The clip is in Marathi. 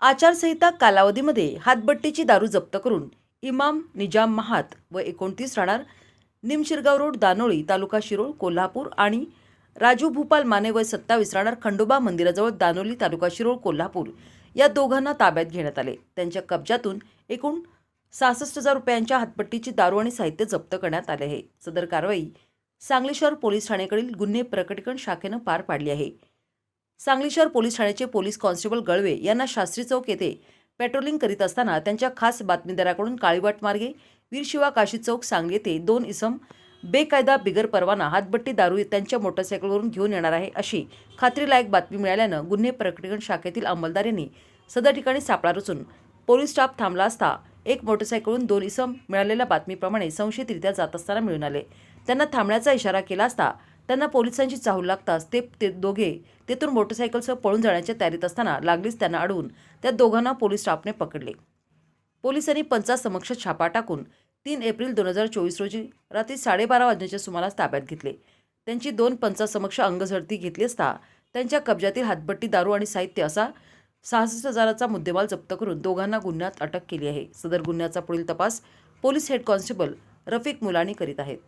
आचारसंहिता कालावधीमध्ये हातबट्टीची दारू जप्त करून इमाम निजाम महात व एकोणतीस राहणार निमशिरगाव रोड दानोळी तालुका शिरोळ कोल्हापूर आणि राजू भूपाल माने वय सत्तावीस राहणार खंडोबा मंदिराजवळ दानोली तालुका शिरोळ कोल्हापूर या दोघांना ताब्यात घेण्यात आले. त्यांच्या कब्जातून एकूण सहासष्ट हजार रुपयांच्या हातपट्टीची दारू आणि साहित्य जप्त करण्यात आले आहे. सदर कारवाई सांगली शहर पोलीस ठाण्याकडील गुन्हे प्रकटीकरण शाखेनं पार पाडली आहे. सांगली शहर पोलीस ठाण्याचे पोलीस कॉन्स्टेबल गळवे यांना शास्त्री चौक येथे पेट्रोलिंग करीत असताना त्यांच्या खास बातमीदाराकडून काळीवाट मार्गे वीरशिवा काशी चौक सांगली येथे दोन इसम बेकायदा बिगर परवाना हातबट्टी दारू त्यांच्या मोटरसायकलवरून घेऊन येणार आहे अशी खात्रीलायक बातमी मिळाल्यानं गुन्हे प्रकटीकरण शाखेतील अंमलदारांनी सदर ठिकाणी सापळा रचून पोलीस स्टाफ थांबला असता एक मोटरसायकलवरून दोन इसम मिळालेल्या बातमीप्रमाणे संशयितरित्या जात असताना मिळून आले. त्यांना थांबण्याचा इशारा केला असता त्यांना पोलिसांची चाहूल लागताच ते ते दोघे तेथून मोटरसायकलसह पळून जाण्याच्या तयारीत असताना लागलीच त्यांना अडवून त्या दोघांना पोलीस स्टाफने पकडले. पोलिसांनी पंचासमक्ष छापा टाकून तीन एप्रिल दोन हजार चोवीस रोजी रात्री साडेबारा वाजण्याच्या सुमारास ताब्यात घेतले. त्यांची दोन पंचासमक्ष अंगझडती घेतली असता त्यांच्या कब्जातील हातभट्टी दारू आणि साहित्य असा सहासष्ट हजाराचा मुद्देमाल जप्त करून दोघांना गुन्ह्यात अटक केली आहे. सदर गुन्ह्याचा पुढील तपास police head constable Rafiq Mulani करीत आहेत.